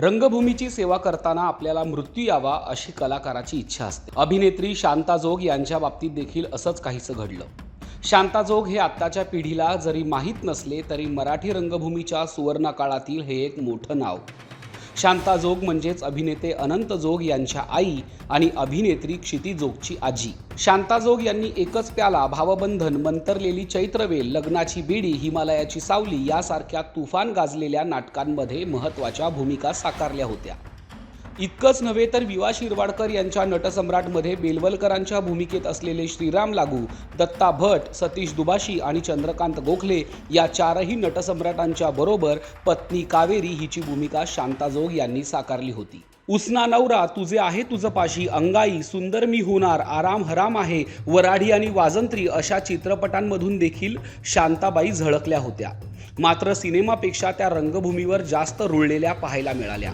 रंगभूमीची सेवा करताना आपल्याला मृत्यू यावा अशी कलाकाराची इच्छा असते. अभिनेत्री शांता जोग यांच्या बाबतीत देखील असंच काहीसं घडलं. शांता जोग हे आत्ताच्या पिढीला जरी माहीत नसले तरी मराठी रंगभूमीच्या सुवर्णकाळातील हे एक मोठं नाव. शांता जोग म्हणजेच अभिनेते अनंत जोग यांच्या आई आणि अभिनेत्री क्षिती जोगची आजी. शांता जोग यांनी एकच प्याला भावबंधन मंतरलेली चैत्रवेल लग्नाची बेडी हिमालयाची सावली यासारख्या तुफान गाजलेल्या नाटकांमध्ये महत्त्वाच्या भूमिका साकारल्या होत्या. इतकंच नव्हे तर विवा शिरवाडकर यांच्या नटसम्राटमध्ये बेलवलकरांच्या भूमिकेत असलेले श्रीराम लागू दत्ता भट सतीश दुबाशी आणि चंद्रकांत गोखले या चारही नटसम्राटांच्या बरोबर पत्नी कावेरी हिची भूमिका शांताजोग यांनी साकारली होती. उसना नवरा तुझे आहे तुझं पाशी अंगाई सुंदर मी होणार आराम हराम आहे वराडी आणि वाजंत्री अशा चित्रपटांमधून देखील शांताबाई झळकल्या होत्या. मात्र सिनेमापेक्षा त्या रंगभूमीवर जास्त रुळलेल्या पाहायला मिळाल्या.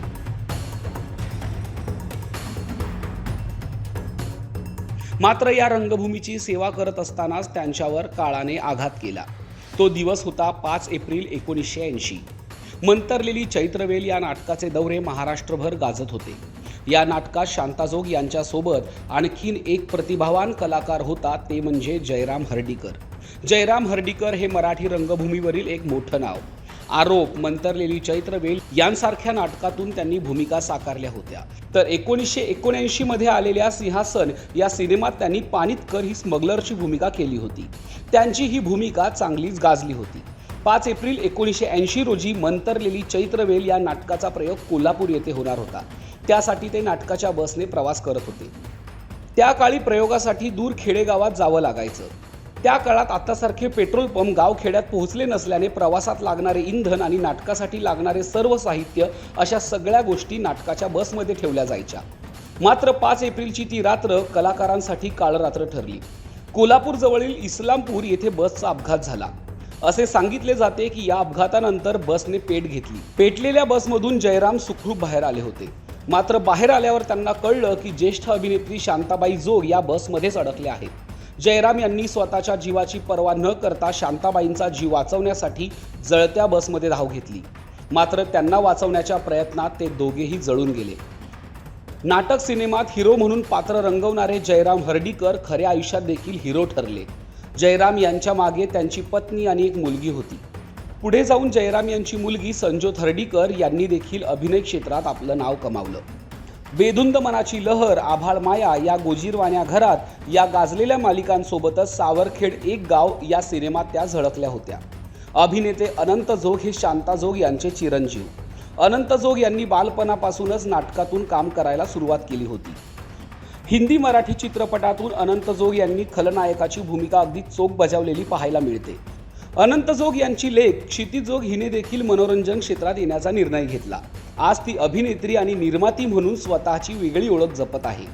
मात्र या रंगभूमीची सेवा करत असतानाच त्यांच्यावर काळाने आघात केला. तो दिवस होता पाच एप्रिल एकोणीसशे ऐंशी. मंतरलेली चैत्रवेल या नाटकाचे दौरे महाराष्ट्रभर गाजत होते. या नाटकात शांताजोग यांच्यासोबत आणखीन एक प्रतिभावान कलाकार होता ते म्हणजे जयराम हर्डीकर. जयराम हर्डीकर हे मराठी रंगभूमीवरील एक मोठं नाव. आरोप मंतरलेली चैत्रवेल यांसारख्या नाटकातून त्यांनी भूमिका साकारल्या होत्या. तर एकोणीसशे एकोणऐंशी मध्ये आलेल्या सिंहासन या सिनेमात त्यांनी पानितकर ही स्मगलरची भूमिका केली होती. त्यांची ही भूमिका चांगलीच गाजली होती. पाच एप्रिल एकोणीसशे ऐंशी रोजी मंतरलेली चैत्रवेल या नाटकाचा प्रयोग कोल्हापूर येथे होणार होता. त्यासाठी ते नाटकाच्या बसने प्रवास करत होते. त्या काळी प्रयोगासाठी दूर खेडेगावात जावं लागायचं. त्या काळात आतासारखे पेट्रोल पंप गावखेड्यात पोहोचले नसल्याने प्रवासात लागणारे इंधन आणि नाटकासाठी लागणारे सर्व साहित्य अशा सगळ्या गोष्टी नाटकाच्या बसमध्ये ठेवल्या जायच्या. मात्र पाच एप्रिलची ती रात्र कलाकारांसाठी काळरात्र ठरली. कोल्हापूरजवळील इस्लामपूर येथे बसचा अपघात झाला. असे सांगितले जाते की या अपघातानंतर बसने पेट घेतली. पेटलेल्या बसमधून जयराम सुखरूप बाहेर आले होते. मात्र बाहेर आल्यावर त्यांना कळलं की ज्येष्ठ अभिनेत्री शांताबाई जोग या बसमध्येच अडकल्या आहेत. जयराम यांनी स्वतःच्या जीवाची पर्वा न करता शांताबाईंचा जीव वाचवण्यासाठी जळत्या बसमध्ये धाव घेतली. मात्र त्यांना वाचवण्याच्या प्रयत्नात ते दोघेही जळून गेले. नाटक सिनेमात हिरो म्हणून पात्र रंगवणारे जयराम हर्डीकर खऱ्या आयुष्यात देखील हिरो ठरले. जयराम यांच्या मागे त्यांची पत्नी आणि एक मुलगी होती. पुढे जाऊन जयराम यांची मुलगी संजोत हर्डीकर यांनी देखील अभिनय क्षेत्रात आपलं नाव कमावलं. बेधुंद मनाची लहर आभाळ माया या गोजीरवाण्या घरात या गाजलेल्या मालिकांसोबतच सावरखेड एक गाव या सिनेमात त्या झळकल्या होत्या. अभिनेते अनंत जोग हे शांता जोग यांचे चिरंजीव. अनंत जोग यांनी बालपणापासूनच नाटकातून काम करायला सुरुवात केली होती. हिंदी मराठी चित्रपटातून अनंत जोग यांनी खलनायकाची भूमिका अगदी चोख बजावलेली पाहायला मिळते. अनंत जोग यांची लेख क्षितिजोग हिने देखील मनोरंजन क्षेत्रात येण्याचा निर्णय घेतला. आज ती अभिनेत्री आणि निर्माती म्हणून स्वतःची वेगळी ओळख जपत आहे.